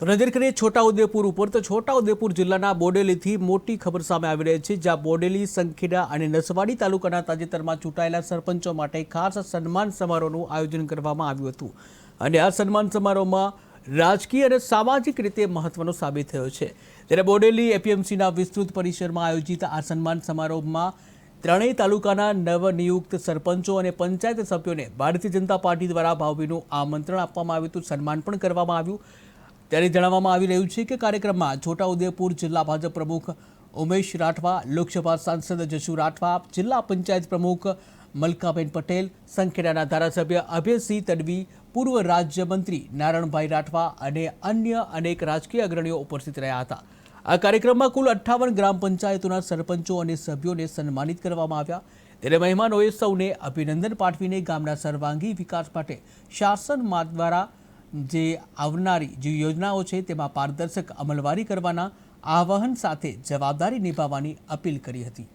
નજર કરીએ છોટાઉદેપુર ઉપર તો છોટાઉદેપુર જિલ્લાના બોડેલીથી મોટી ખબર સામે આવી રહી છે, જ્યાં બોડેલી, સંખેડા અને નસવાડી તાલુકાના તાજેતરમાં ચૂંટાયેલા સરપંચો માટે ખાસ સન્માન સમારોહનું આયોજન કરવામાં આવ્યું હતું. અને આ સન્માન સમારોહમાં રાજકીય અને સામાજિક રીતે મહત્વનો સાબિત થયો છે. ત્યારે બોડેલી એપીએમસીના વિસ્તૃત પરિસરમાં આયોજિત આ સન્માન સમારોહમાં ત્રણેય તાલુકાના નવનિયુક્ત સરપંચો અને પંચાયત સભ્યોને ભારતીય જનતા પાર્ટી દ્વારા ભાવભીનું આમંત્રણ આપવામાં આવ્યું હતું. સન્માન પણ કરવામાં આવ્યું. ત્યારે જણાવવામાં આવી રહ્યું છે કે કાર્યક્રમમાં છોટાઉદેપુર જિલ્લા ભાજપ પ્રમુખ ઉમેશ રાઠવા, લોકસભા સાંસદ જશુ રાઠવા, જિલ્લા પંચાયત પ્રમુખ મલકાબેન પટેલ, સંખેડાના ધારાસભ્ય અભયસિંહ તડવી, પૂર્વ રાજ્યમંત્રી નારણભાઈ રાઠવા અને અન્ય અનેક રાજકીય અગ્રણીઓ ઉપસ્થિત રહ્યા હતા. આ કાર્યક્રમમાં કુલ અઠ્ઠાવન ગ્રામ પંચાયતોના સરપંચો અને સભ્યોને સન્માનિત કરવામાં આવ્યા. ત્યારે મહેમાનોએ સૌને અભિનંદન પાઠવીને ગામના સર્વાંગી વિકાસ માટે શાસન દ્વારા જે આવનારી જે યોજનાઓ છે તેમાં પારદર્શક અમલવારી કરવાના આહવાન સાથે જવાબદારી નિભાવવાની અપીલ કરી હતી.